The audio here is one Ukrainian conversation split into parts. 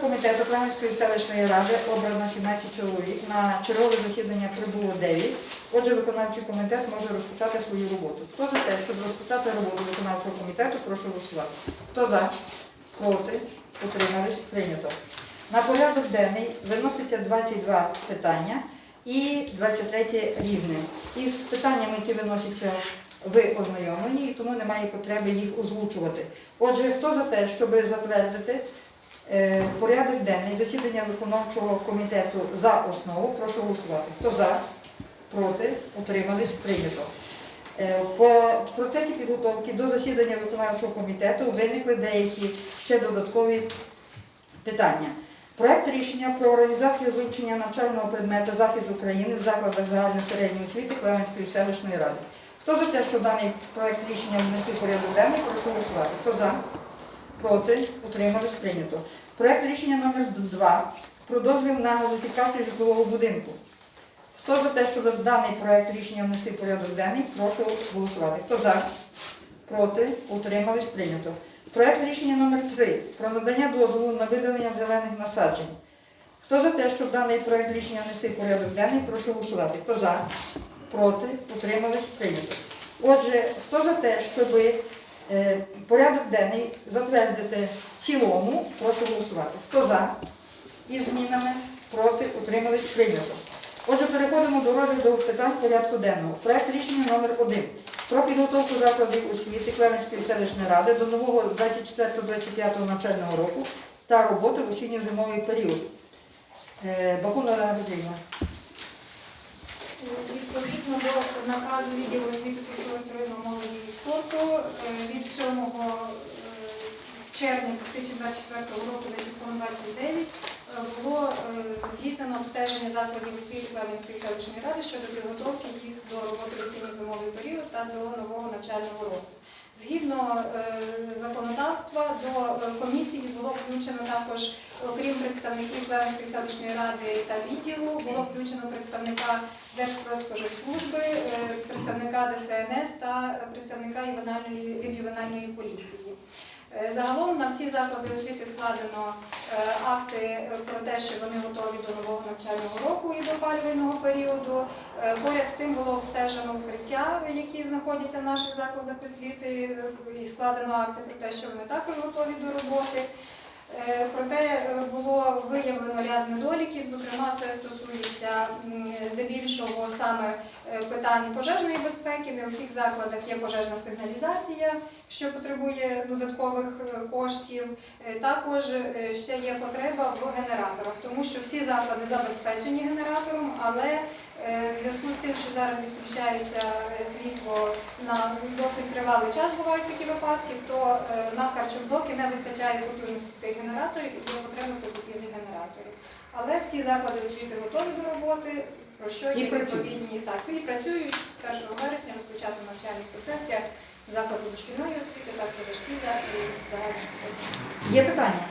Комітету Кременської селищної ради обрано 17 чоловік. На чергове засідання прибуло 9. Отже, виконавчий комітет може розпочати свою роботу. Хто за те, щоб розпочати роботу виконавчого комітету, прошу голосувати. Хто за? Проти? Утримались? Прийнято. На порядок денний виноситься 22 питання і 23 різне. Із питаннями, які виносяться, ви ознайомлені, і тому немає потреби їх озвучувати. Отже, хто за те, щоб затвердити порядок денний засідання виконавчого комітету за основу, прошу голосувати. Хто за? Проти? Утримались? Прийнято. Е, По процесі підготовки до засідання виконавчого комітету виникли деякі ще додаткові питання. Проект рішення про організацію вивчення навчального предмету захист України в закладах загальної середньої освіти Клеменської селищної ради. Хто за те, що даний проект рішення внести в порядок денний, прошу голосувати. Хто за? Проти? Утримались? Прийнято. Проект рішення номер 2 про дозвіл на газифікацію житлового будинку. Хто за те, щоб даний проект рішення внести в порядок денний, прошу голосувати. Хто за? Проти? Утримались? Прийнято. Проект рішення номер 3 про надання дозволу на видалення зелених насаджень. Хто за те, щоб даний проект рішення внести в порядок денний, прошу голосувати. Хто за? Проти? Утримались? Прийнято. Отже, хто за те, щоб порядок денний затвердити в цілому, прошу голосувати. Хто за? Із змінами? Проти? Утримались? Прийнято. Отже, переходимо до розгляду питань порядку денного. Проект рішення номер 1 про підготовку закладів освіти Клеменської селищної ради до нового 24-25 навчального року та роботи в осінньо-зимовий період. Е, Бакуна Петрівна. Відповідно до наказу відділу освіти культури, туризму, молоді і спорту е, від 7 е, червня 2024 року за числом 29 е, було здійснено обстеження закладів освіти Клевенської селищної ради щодо підготовки їх до роботи в осінньо-зимовий період та до нового навчального року. Згідно е, законодавства, до е, комісії було включено також, окрім представників Клевенської селищної ради та відділу, було включено представника Держпродспоживслужби, е, представника ДСНС та представника від ювенальної поліції. Е, Загалом на всі заклади освіти складено е, акти про те, що вони готові до нового навчального року і до опалювального періоду. Е, Поряд з тим було обстежено укриття, які знаходяться в наших закладах освіти, і складено акти про те, що вони також готові до роботи. Е, Проте е, було виявлено ряд недоліків, зокрема, це стосується здебільшого саме е, питань пожежної безпеки. Не у всіх закладах є пожежна сигналізація, що потребує додаткових коштів. Також ще є потреба в генераторах, тому що всі заклади забезпечені генератором, але в зв'язку з тим, що зараз відключається е, світло на досить тривалий час, бувають такі випадки, то е, на харчоблоки не вистачає потужності тих генераторів і є потреба закупівлі генераторів. Але всі заклади освіти готові до роботи, про що є відповідні так і працюють з 1 вересня розпочати навчальний процес як закладу дошкільної освіти, так і дошкілля і загальної освіти. Є питання?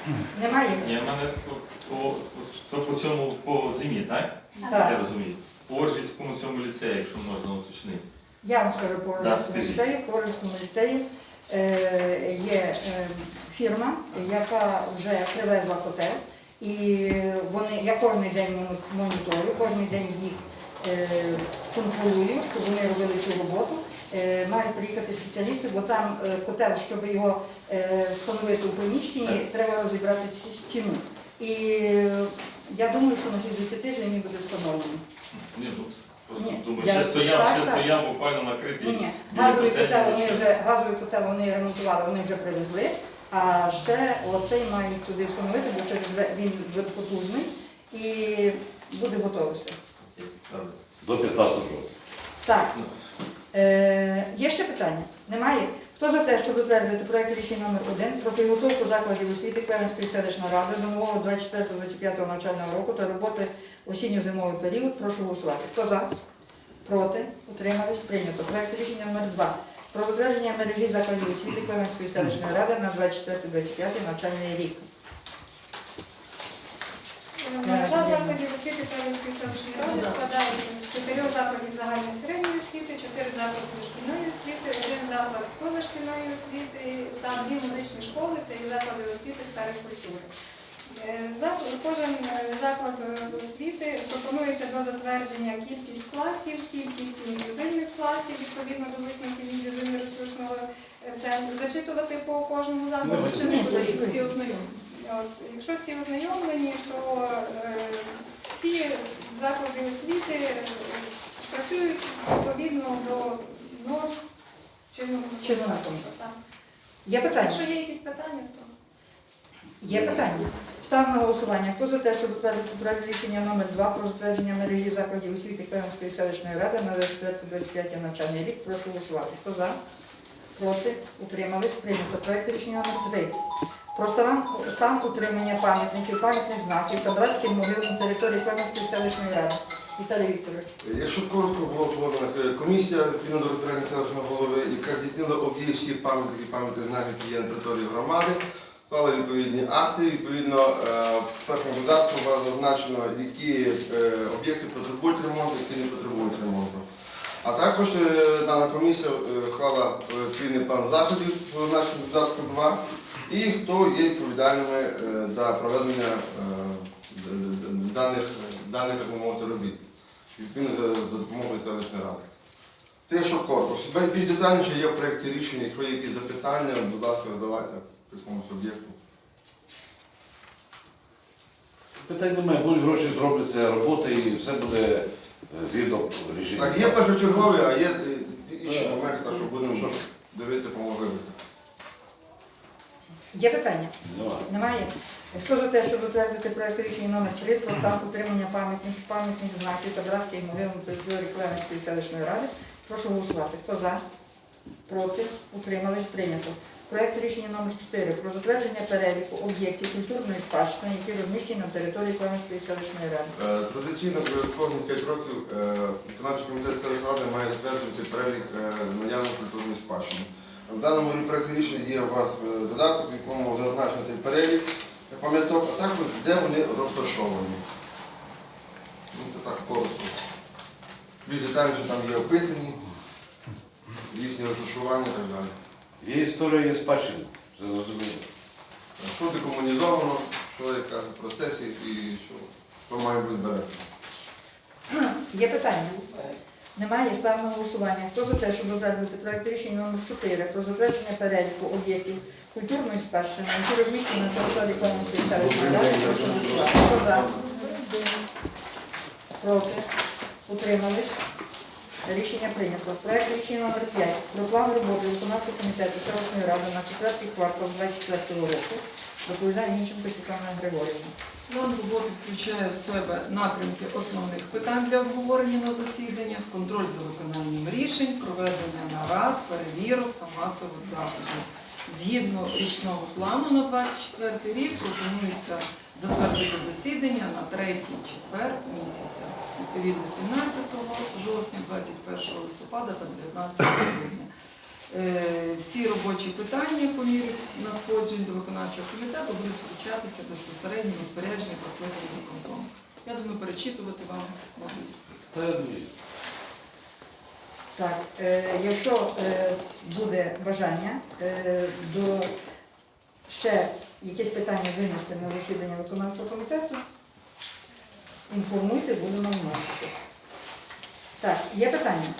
Немає? Ні, в мене по, по, це по цьому по зимі, так? Так. Я розумію. По цьому ліцеї, якщо можна уточнити. Я вам скажу по Оржицькому скажіть. ліцею. По Оржицькому ліцею е, є е, фірма, яка вже привезла котел. І вони, я кожен день моніторю, кожен день їх е, контролюю, щоб вони робили цю роботу. Мають приїхати спеціалісти, бо там котел, щоб його встановити у приміщенні, треба розібрати ці- стіну. І е, я думаю, що на слідуючий тиждень він буде встановлений. Ні, ну, просто Ні, думаю, я- ще стояв, так, ще так. стояв буквально накритий. Ні, ні, газовий котел вони вже газовий котел вони ремонтували, вони вже привезли. А ще оцей мають туди встановити, бо через він потужний і буде готовий До 15 жовтня. Так. Е, є ще питання? Немає? Хто за те, щоб затвердити проект рішення номер 1 про підготовку закладів освіти Клевенської селищної ради до нового 24-25 навчального року та роботи осінньо-зимовий період, прошу голосувати. Хто за? Проти? Утримались? Прийнято. Проект рішення номер 2 про затвердження мережі закладів освіти Клевенської селищної ради на 24-25 навчальний рік. Мережа закладів освіти Київської селищної ради складається з чотирьох закладів загальної середньої освіти, чотири заклади дошкільної освіти, один заклад позашкільної освіти та дві музичні школи це і заклади освіти сфери культури. Е, Кожен е, заклад е, освіти пропонується до затвердження кількість класів, кількість інклюзивних класів відповідно до висновків інклюзивно-ресурсного центру. Зачитувати по кожному закладу чи не буде? всі ознайомлені? От, якщо всі ознайомлені, то е, всі заклади освіти е, працюють відповідно до норм чинного законодавства. Так. Є питання? Якщо є якісь питання, то Є питання. Ставимо на голосування. Хто за те, щоб затвердити проект рішення номер 2 про затвердження мережі закладів освіти Клевенської селищної ради на 24-25 навчальний рік, прошу голосувати. Хто за? Проти? Утримались? Прийнято. Проект рішення номер 3 про стан, утримання пам'ятників, пам'ятних знаків та братських могил на території Клевенської селищної ради. Віталій Вікторович. Якщо коротко була утворена е, комісія відповідно до розпорядження селищного голови, яка здійснила об'їзд всіх пам'ятників, пам'ятних знаків, які є на території громади, склала відповідні акти. Відповідно, е, в першому додатку було зазначено, які е, об'єкти потребують ремонту, які не потребують ремонту. А також дана комісія склала відповідний план заходів, зазначений в додатку 2, і хто є відповідальними е, за проведення е, даних, даних так би мовити, робіт відповідно за, допомогою селищної ради. Те, що корпус. Більш- детальніше є в проєкті рішення, якщо є якісь запитання, будь ласка, задавайте по якомусь об'єкту. Питань немає, будуть гроші зробляться, робота і все буде е, згідно рішення. Так, є першочергові, а є інші моменти, що будемо дивитися по можливості. Є питання? Немає. Немає. Хто за те, щоб затвердити проект рішення номер 3 про стан утримання пам'ятних пам'ятних знаків та братських могил на території Клевенської селищної ради, прошу голосувати. Хто за? Проти? Утримались? Прийнято. Проект рішення номер 4 про затвердження переліку об'єктів культурної спадщини, які розміщені на території Клевенської селищної ради. Е, Традиційно кожні 5 років е, виконавчий комітет селищної ради має затверджувати перелік е, наявної культурної спадщини. В даному проєкті рішення є у вас е, додаток, в якому зазначений перелік пам'яток, а також де вони розташовані. Ну, Це так коротко. Більш детальніше там є описані, їхні розташування і так далі. Є історія, є спадщина. Це зрозуміло. Що декомунізовано, що яка в процесі і що, що має бути бережно. Є питання? Немає. На голосування. Хто за те, щоб затвердити проект рішення номер 4 про затвердження переліку об'єктів культурної спадщини, які розміщені на території Клевенської селищної ради, прошу голосувати. Хто за? Проти? Утримались? Рішення прийнято. Проект рішення номер 5 про план роботи виконавчого комітету селищної ради на четвертий квартал 2024 року. Доповідає Ніченко Світлана Григорівна. План роботи включає в себе напрямки основних питань для обговорення на засіданнях, контроль за виконанням рішень, проведення нарад, перевірок та масових заходів. Згідно річного плану на 24 рік пропонується затвердити засідання на 3 четвер місяця, відповідно 17 жовтня, 21 листопада та 19 грудня. Е, Всі робочі питання по мірі надходжень до виконавчого комітету будуть включатися безпосередньо в розпорядження по скликанню виконкому. Я думаю, перечитувати вам можу. Та ні. Так, е, якщо е, буде бажання е, до ще якесь питання винести на засідання виконавчого комітету, інформуйте, будемо вносити. Так, є питання?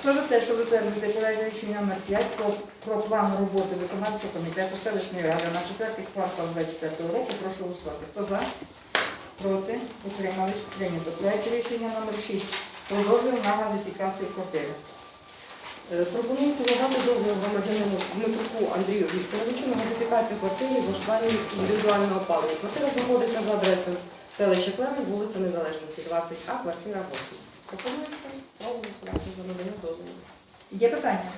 Хто за те, щоб затвердити проект рішення номер 5 про, про план роботи виконавчого комітету селищної ради на четвертий квартал 2024 року, прошу голосувати. Хто за? Проти? Утримались? Прийнято. Проект рішення номер 6 про дозвіл на газифікацію квартири. Е, Пропонується надати дозвіл громадянину Дмитруку Андрію Вікторовичу на газифікацію квартири з влаштуванням індивідуального опалення. Квартира знаходиться за адресою селище Клевень, вулиця Незалежності, 20А, квартира 8. Пропонується проголосувати за надання дозволу. Є питання?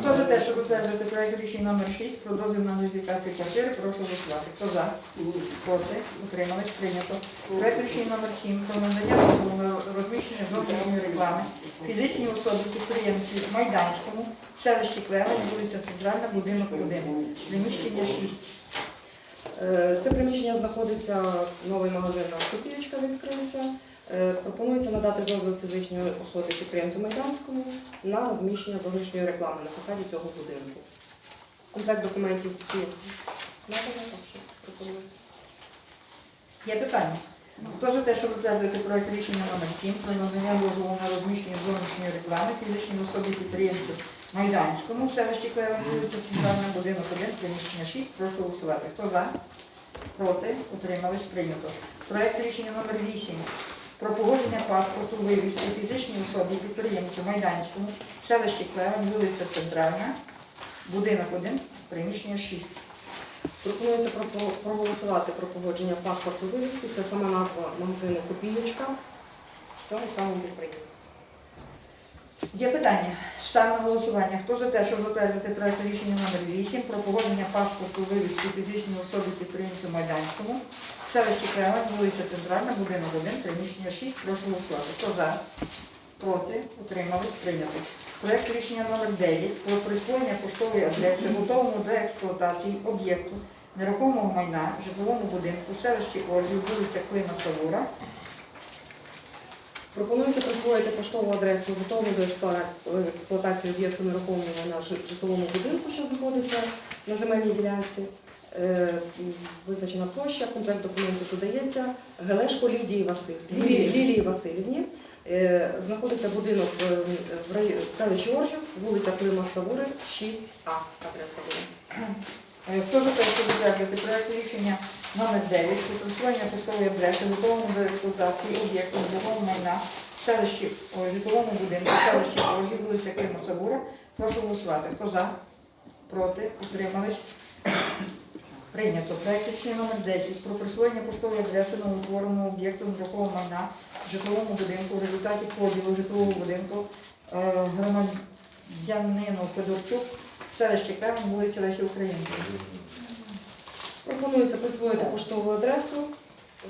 Хто за те, щоб утвердити проект рішення номер 6 про дозвіл на газифікацію квартири, прошу голосувати. Хто за? Проти? Утримались? Прийнято. Проект рішення номер 7 про надання дозволу на розміщення зовнішньої реклами фізичній особі підприємці Майданському, селищі Клевень, вулиця Центральна, будинок 1, приміщення 6. Е, Це приміщення знаходиться новий магазин «Автопієчка» відкрився. Е, Пропонується надати дозвіл фізичній особі підприємцю Майданському на розміщення зовнішньої реклами на фасаді цього будинку. Комплект документів всі надані, так що пропонується. Є питання? Хто за те, щоб затвердити проект рішення номер 7 про надання дозволу на розміщення зовнішньої реклами фізичній особі підприємцю Майданському в селищі Клевен, вулиця будинок 1, приміщення 6. Прошу голосувати. Хто за? Проти? Утримались? Прийнято. Проект рішення номер 8 про погодження паспорту вивізки фізичній особі підприємцю Майданському селищі Клевен, вулиця Центральна, будинок 1, приміщення 6. Пропонується проголосувати про погодження паспорту вивіску. Це сама назва магазину Копійочка в цьому самому підприємстві. Є питання? На голосування. Хто за те, щоб затвердити проект рішення номер 8 про погодження паспорту вивізки фізичній особі підприємцю Майданському, селищі Кремль, вулиця Центральна, будинок 1, приміщення 6. Прошу голосувати. Хто за? Проти? Утримались? Прийнято. Проект рішення номер 9 про присвоєння поштової адреси готовому до експлуатації об'єкту нерухомого майна житловому будинку селищі Оржів, вулиця Клима Савура, Пропонується присвоїти поштову адресу готову до експлуатації об'єкту нерухомого майна житловому будинку, що знаходиться на земельній ділянці. Е, Визначена площа, комплект документів додається. Гелешко Лідії Василь... Лілії, Лілії Васильівні. Е, Знаходиться будинок в рай- в селищі Оржів, вулиця Клима Савури, 6А. Адреса буде. Хто за те, затвердити проект рішення номер 9 про присвоєння поштової адреси готовому до експлуатації об'єкту нерухомого майна в селищі, о, житловому будинку, в селищі Ожі, вулиця Крима Савура. Прошу голосувати. Хто за? Проти? Утримались? Прийнято. Проект рішення номер 10 про присвоєння поштової адреси новоутвореному об'єкту нерухомого майна в житловому будинку в результаті поділу житлового будинку е, громадянину Федорчук, селище Кремль, вулиця Лесі Українки. Пропонується присвоїти поштову адресу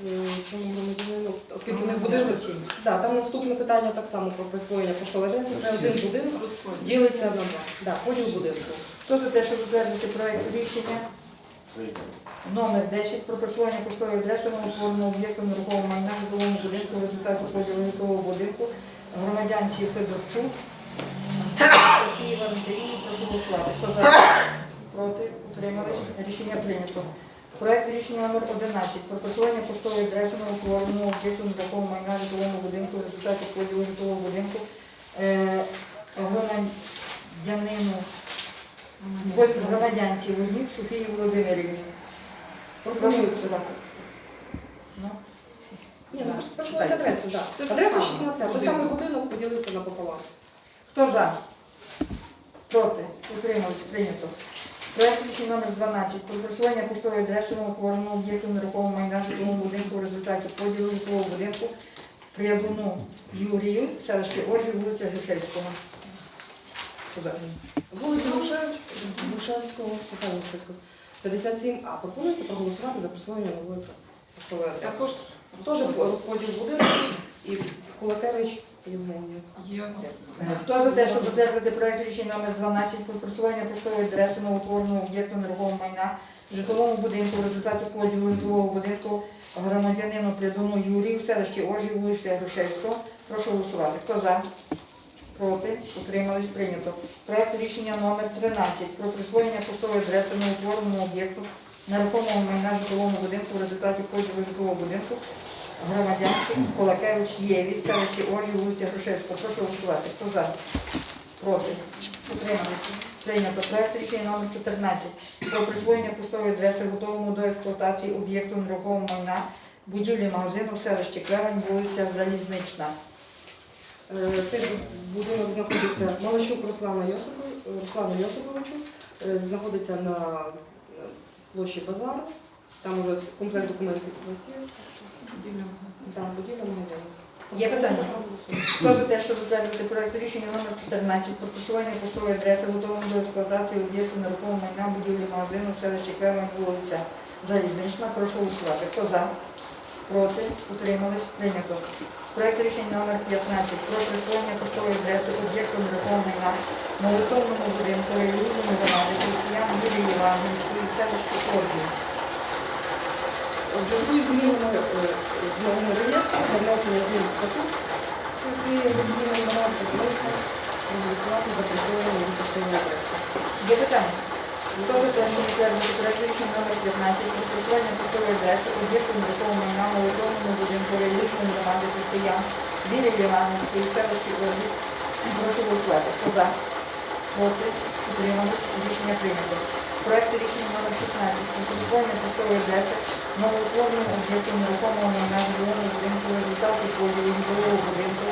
е, цьому громадянину, оскільки не будинок. Да, там наступне питання так само про присвоєння поштової адреси. Це один будинок, ділиться на два. Да, поділ будинку. Хто за те, щоб затвердити проект рішення номер 10 про присвоєння поштової адреси новоутвореного об'єкту нерухомого майна житловому будинку в результаті поділу житлового будинку громадянці Федорчук Росії Валентині. Прошу голосувати. Хто за? Проти? Утримались? Рішення прийнято. Проект рішення номер 11 про присвоєння поштової адреси новоутвореного об'єкту нерухомого майна житловому будинку в результаті поділу житлового будинку е, громадянину Воз- громадянці Вознюк Софії Володимирівні. Прошу Пропонується. голосувати. Ну, Ні, ну присвоїти адресу, так. Це те Адреса саме 16, той будинок. самий будинок поділився на пополам. Хто за? Проти? Утримались? Прийнято. Проект рішення номер 12 про присвоєння поштової адреси новотвореного об'єкту нерухомого майна в житловому будинку в результаті поділу житлового будинку Приядуну Юрію, селище Ожі, вулиця Грушевського. За? Вулиця Грушевич, Грушевського, Михайла Грушевського, 57А. Пропонується проголосувати за присвоєння нової поштової адреси. Також Теж розподіл будинку і Кулакевич Євгенія. є Е, Хто за те, щоб затвердити проект рішення номер 12 про присвоєння поштової адреси новотворного об'єкту нерухомого майна житловому будинку в результаті поділу житлового будинку громадянину Прядуну Юрію в селищі Ожі, вулиця Грушевського. Прошу голосувати. Хто за? Проти? Утримались? Прийнято. Проект рішення номер 13 про присвоєння поштової адреси новотвореному об'єкту нерухомого майна житловому будинку в результаті поділу житлового будинку громадянці Колакевич Єві, селищі Ожі, вулиця Грушевського. Прошу голосувати. Хто за? Проти? Утрималися. Прийнято. Проект рішення номер 14 про присвоєння поштової адреси готовому до експлуатації об'єкту нерухомого майна будівлі магазину в селищі Клевень, вулиця Залізнична. Е, Цей будинок знаходиться Малащук Руслана Йосиповичу, Руслану Йосиповичу, е, знаходиться на е, площі Базару. Там уже комплект документів вас так будівля магазину. Є питання? Хто за те, щоб затвердити проект рішення номер 14 про присвоєння поштової адреси готовому до експлуатації об'єкту нерухомого майна будівлі магазину в селищі Клевень, вулиця Залізнична. Прошу голосувати. Хто за? Проти? Утримались? Прийнято. Проект рішення номер 15 про присвоєння поштової адреси об'єкту нерухомого майна молитовному будинку релігійної громади християн Юрії Івановської селищі Коржі. В зв'язку з змінами е, в новому реєстрі для внесення змін в статут цієї релігійної громади пропонується проголосувати за присвоєння її поштової адреси. Є питання? Хто за те, що затвердити проект рішення номер 15 про скасування поштової адреси об'єкту нерухомого майна молодому будинку релігійної громади християн біля Івановської селищі Оржі. Прошу голосувати. Хто за? Проти? Утримались? Рішення прийнято. Проект рішення номер 16 про присвоєння поштової адреси новоутвореному об'єкту нерухомого майна житлового будинку результатів поділу житлового будинку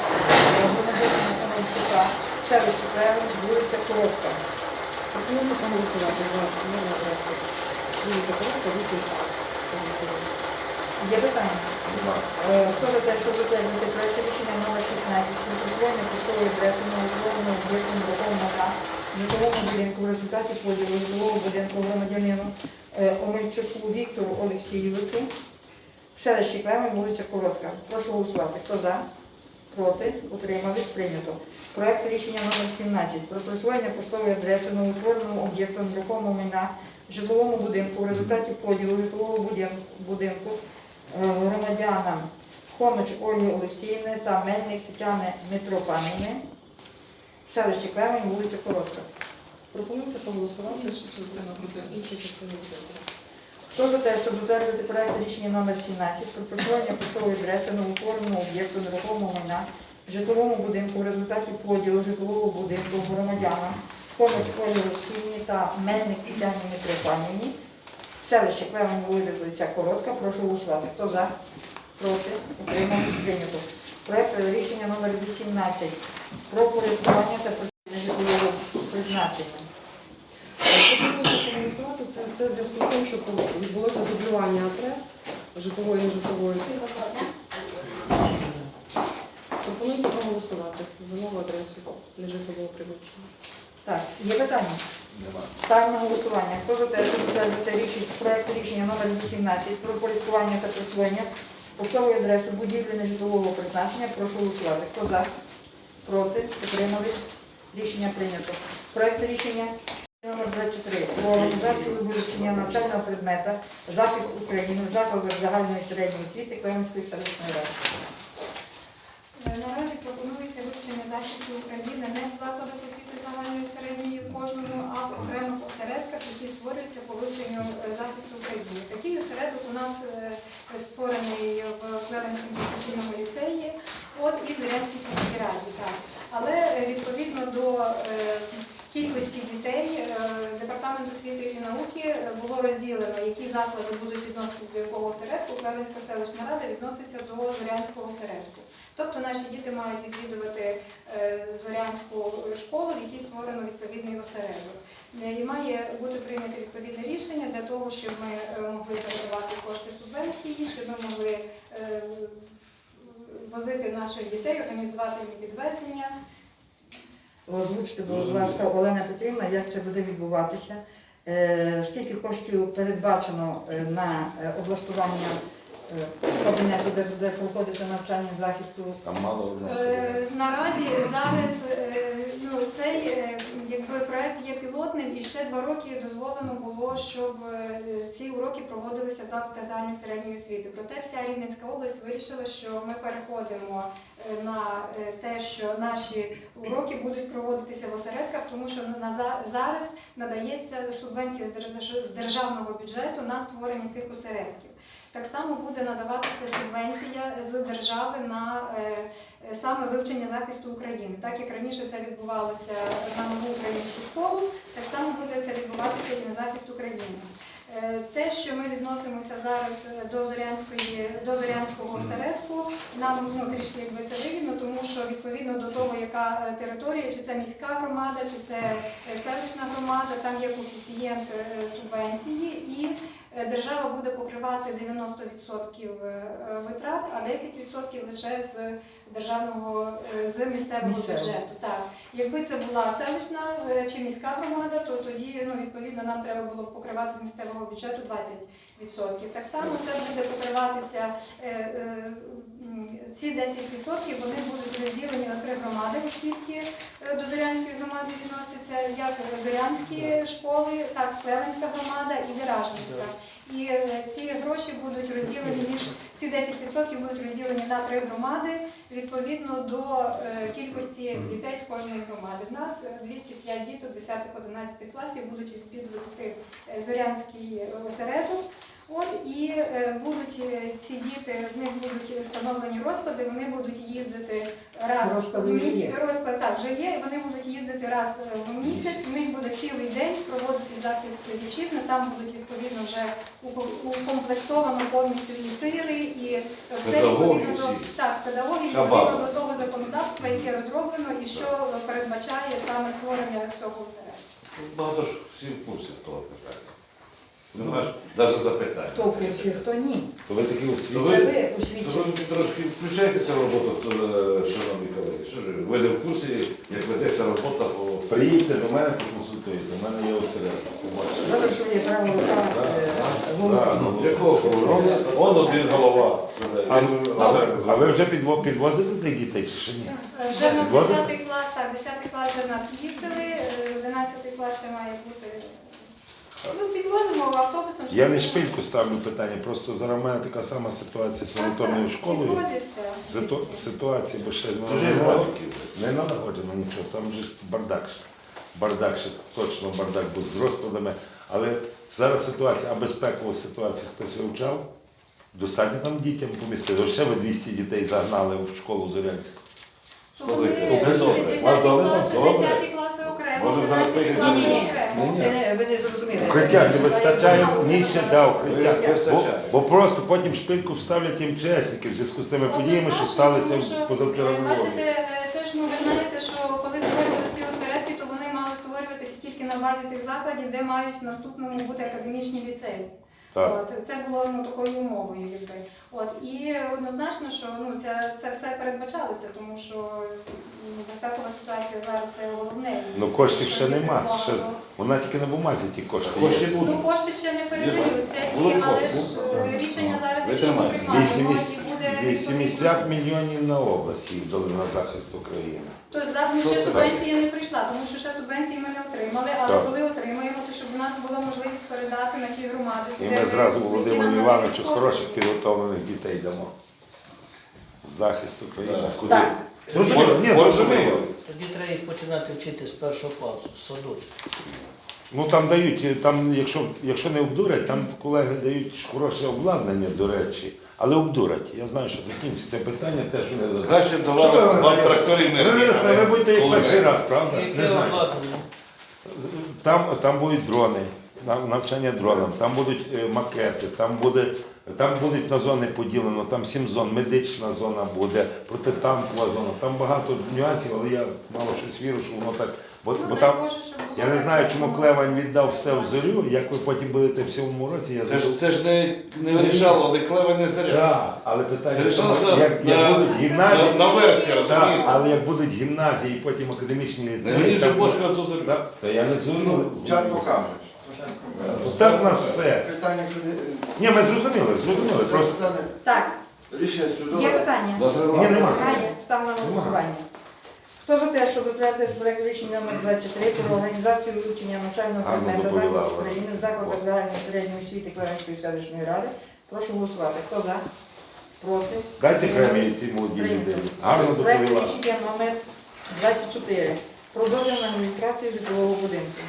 громадянина Омельчука, селище Клевен, вулиця Коротка. Пропонується проголосувати за нову адресу. Вулиця Коротка, 8 Є питання? Е, Хто за те, щоб затвердити проект рішення номер 16 про присвоєння поштової адреси новоутвореного об'єкту нерухомого майна житловому будинку в результаті поділу житлового будинку громадянину е, Омельчуку Віктору Олексійовичу, селище Клевен, вулиця Коротка. Прошу голосувати. Хто за? Проти? Утримались? Прийнято. Проект рішення номер 17 про присвоєння поштової адреси новоутвореному об'єкту нерухомого майна житловому будинку в результаті поділу житлового будинку е, громадянам Хомич Ольги Олексіївни та Мельник Тетяни Митропанівни, селище Клевень, вулиця Коротка. Пропонується проголосувати. Буде. Інша частина сесії. Хто за те, щоб затвердити проект рішення номер 17 про присвоєння поштової адреси новоутвореному об'єкту нерухомого майна житловому будинку в результаті поділу житлового будинку громадянам Хомич Ольги Олексіївні та Мельник Тетяні Митропанівні, селище Клевень, вулиця Коротка. Прошу голосувати. Хто за? Проти? Утримались? Прийнято. Проект рішення номер 18 про порядкування та житлового призначення. Проголосувати. Це, це в зв'язку з тим, що відбулося дублювання адрес житлової і нежитлової. Пропонується проголосувати за нову адресу нежитлового приміщення. Так, є питання? Ставимо на голосування. Хто за те, щоб затвердити рішення, проект рішення номер 18 про порядкування та присвоєння поштової адреси будівлі нежитлового призначення, прошу голосувати. Хто за? Проти? Утримались? Рішення прийнято. Проект рішення номер 23 про організацію вивчення навчального предмета захист України в закладах загальної середньої освіти Клевенської селищної ради. Е, Наразі пропонується вивчення захисту України не в закладах освіти загальної середньої кожному, а в окремих осередках, які створюються по вивченню е, захисту України. Такий осередок у нас е, створений в Клевенському професійному ліцеї, от і в Зорянській сільській раді. Так. Але е, відповідно до е, кількості дітей е, департамент освіти і науки е, було розділено, які заклади будуть відноситися до якого осередку. Клевенська селищна рада відноситься до Зорянського осередку. Тобто наші діти мають відвідувати е, Зорянську школу, в якій створено відповідний осередок. Е, І має бути прийнято відповідне рішення для того, щоб ми е, могли передавати кошти субвенції, щоб ми могли возити наших дітей, організувати їм підвезення. Озвучте, будь ласка, Олена Петрівна, як це буде відбуватися? Е, Скільки коштів передбачено е, на е, облаштування кабінету, де буде проходити навчання захисту? Там мало Е, Наразі зараз е, ну, цей е, якби проект є пілотним і ще два роки дозволено було, щоб е, ці уроки проводилися в закладах середньої освіти. Проте вся Рівненська область вирішила, що ми переходимо е, на е, те, що наші уроки будуть проводитися в осередках, тому що на за- зараз надається субвенція з держ- з державного бюджету на створення цих осередків. Так само буде надаватися субвенція з держави на е, е, саме вивчення захисту України. Так як раніше це відбувалося на нову українську школу, так само буде це відбуватися і на захист України. Е, Те, що ми відносимося зараз до Зорянської до Зорянського осередку, нам ну, трішки якби це вигідно, тому що відповідно до того, яка територія, чи це міська громада, чи це селищна громада, там є коефіцієнт субвенції і держава буде покривати 90% е, витрат, а 10% лише з державного е, з місцевого бюджету. Так, якби це була селищна е, чи міська громада, то тоді ну відповідно нам треба було б покривати з місцевого бюджету 20%. Так само це буде покриватися е, е, ці 10% вони будуть розділені на три громади, оскільки е, до Зорянської громади відносяться як Зорянські школи, так Клевенська громада і Деражницька. І е, ці гроші будуть розділені між ці 10% будуть розділені на три громади відповідно до е, кількості дітей з кожної громади. У нас е, 205 діток 10-11 класів будуть відвідувати Зорянський осередок. От і е, будуть е, ці діти, в них будуть встановлені розклади, вони будуть їздити раз Розклади в місяць. є. Розклад так вже є, вони будуть їздити раз е, в місяць. У них буде цілий день проводити захист вітчизни. Там будуть відповідно вже укомплектовано повністю і тири, і все Педагоги відповідно до так, педагоги відповідно до того законодавства, яке розроблено і що передбачає саме створення цього осередку. Багато ж всі в курсі того питання. Немає навіть запитання. Хто в курсі, хто ні. То ви такі ви То ви освічені. трошки включайтеся в роботу, е, шановні колеги. Що ж, ви? ви не в курсі, як ведеться робота по Приїдьте до мене, поконсультуйте. У мене є осередок. Побачите. Добре, що є право рука е, Так, голови. ну, якого форму? Он один голова. А, а, а ви вже підво- підвозите тих дітей чи ще ні? Е, Вже в нас Підвозите? 10 клас, так, 10 клас вже в нас їздили, е, 11 клас ще має бути. Ну, підвозимо автобусом. Я не шпильку ставлю питання, просто зараз в мене така сама ситуація з санаторною школою. Ситу- Ситуація, бо ще Дуже не графіки. не налагоджено нічого, там же ж бардак. ще. Бардак ще точно бардак був з розкладами. Але зараз ситуація, а безпекова ситуація хтось вивчав? Достатньо там дітям помістили. Ще ви 200 дітей загнали в школу Зорянську. То вони все добре. 10 Вас добре? класи, Добре. 10 класи окремо, Можемо зараз 11 поїхати? Ні-ні-ні. окремо. Ні-ні. Ви не- Ви не зрозуміли. Укриття чи вистачає місця для укриття. Бо, бо просто потім шпильку вставлять МЧСники в зв'язку з тими подіями, що сталися позавчора в Бачите, Львові. е, це ж ну, ви знаєте, що коли створювалися ці осередки, то вони мали створюватися тільки на базі тих закладів, де мають в наступному бути академічні ліцеї. Так. От, це було ну, такою умовою, якби. От, і однозначно, що ну, це, це все передбачалося, тому що ну, безпекова ситуація зараз це головне. Ну коштів ще нема. багато- Ще, вона тільки на бумазі ті кошти. Кошти будуть. Ну, кошти ще не передаються, і, але ж е, рішення зараз, ми 80 буде 80 мільйонів на область їх дали на захист України. Тож завжди ще субвенції субвенція не прийшла, тому що ще субвенції ми не отримали, але Так. коли отримаємо, то щоб у нас була можливість передати на ті громади. І де- ми зразу Володимиру Івановичу хороших підготовлених дітей дамо. Захист України. Так. Куди? Так. Зрозуміло? Ні, зрозуміло. Тоді треба їх починати вчити з першого класу, з садочку. Ну там дають, там, якщо, якщо не обдурять, там колеги дають хороше обладнання, до речі, але обдурять. Я знаю, що закінчиться питання, теж вони дадуть. Краще давали вам тракторів не ви будете як перший раз, правда? Не знаю. Там, там будуть дрони, навчання дронам, там будуть е, макети, там буде. Там будуть на зони поділено, там сім зон, медична зона буде, протитанкова зона, там багато нюансів, але я мало щось вірю, що воно так. Бо, Ну, бо дай там, Боже, щоб було я не так, знаю, як чому воно Клевань віддав все в зорю, як ви потім будете в цьому році, я Це забув. ж, це ж не, не вирішало, не клеве не заря. Так, але питання, Це в тому, рішалося як, на- як будуть гімназії, На, на версії, так, розумієте? але як будуть гімназії і потім академічні Не ліцеї, там- на ту зарю. так, та я не зорю. Ну, час покаже. Так в нас все. Питання, коли... Ні, ми зрозуміли, зрозуміли. Це Просто питання, Так, рішення є питання. Ні, нема. Немає. Ставлю на голосування. Хто за те, щоб затвердити проект рішення номер 23 про організацію вивчення навчального Гарно предмету доповіла захисту вона. України в закладах загальної середньої освіти Кларенської селищної ради, прошу голосувати. Хто за? Проти? дайте премії цій молодій Прийнято. людині. Гарно Проект доповіла. рішення номер 24 про дозвіл на житлового будинку.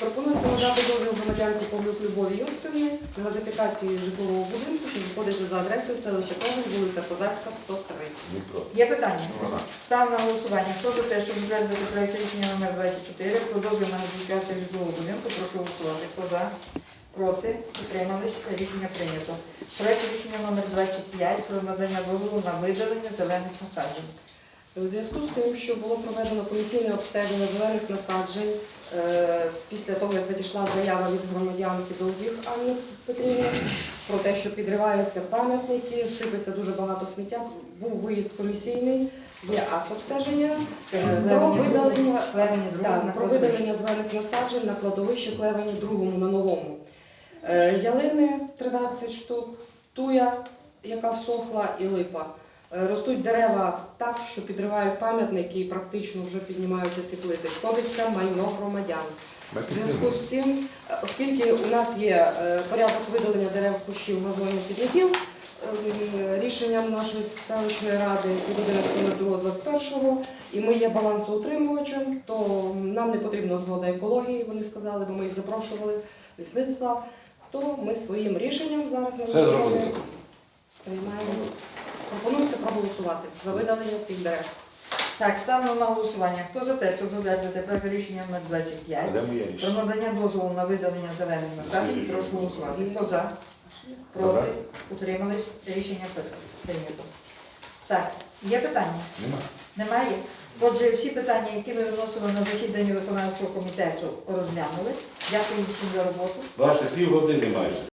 Пропонується надати дозвіл громадянці Павлюк Любові Йосипівні на газифікацію житлового будинку, що знаходиться за адресою селища Коваль, вулиця Козацька, 103. Є питання? Ставлю на голосування. Хто за те, щоб затвердити проект рішення номер 24 про дозвіл на газифікацію житлового будинку, прошу голосувати. Хто за? Проти? Утримались? Рішення прийнято. Проект рішення номер 25 про надання дозволу на видалення зелених насаджень. У зв'язку з тим, що було проведено комісійне обстеження зелених насаджень е, після того, як надійшла заява від громадянки Довгих Анни Петрівни про те, що підриваються пам'ятники, сипеться дуже багато сміття, був виїзд комісійний, є акт обстеження е, про видалення Так, про видалення зелених насаджень на кладовищі Клевені другому на новому. Е, Ялини 13 штук, туя, яка всохла, і липа. Е, Ростуть дерева так, що підривають пам'ятники і практично вже піднімаються ці плити. Шкодить це майно громадян. В зв'язку з цим, е, оскільки у нас є е, порядок видалення дерев, кущів, газонів, підників, ем, рішенням нашої селищної ради від 11.02.21 і ми є балансоутримувачем, то нам не потрібна згода екології, вони сказали, бо ми їх запрошували, лісництва, то ми своїм рішенням зараз на приймаємо. Пропонується проголосувати за видалення цих дерев. Так, ставлю на голосування. Хто за те, щоб затвердити проект рішення номер 25? А де моє Про рішення? надання дозволу на видалення зелених насаджень, прошу голосувати. Хто за? Проти? Утримались? Рішення прийнято. Так, є питання? Нема. Немає? Отже, всі питання, які ми виносили на засідання виконавчого комітету, розглянули. Дякую всім за роботу. Бачите, пів години майже.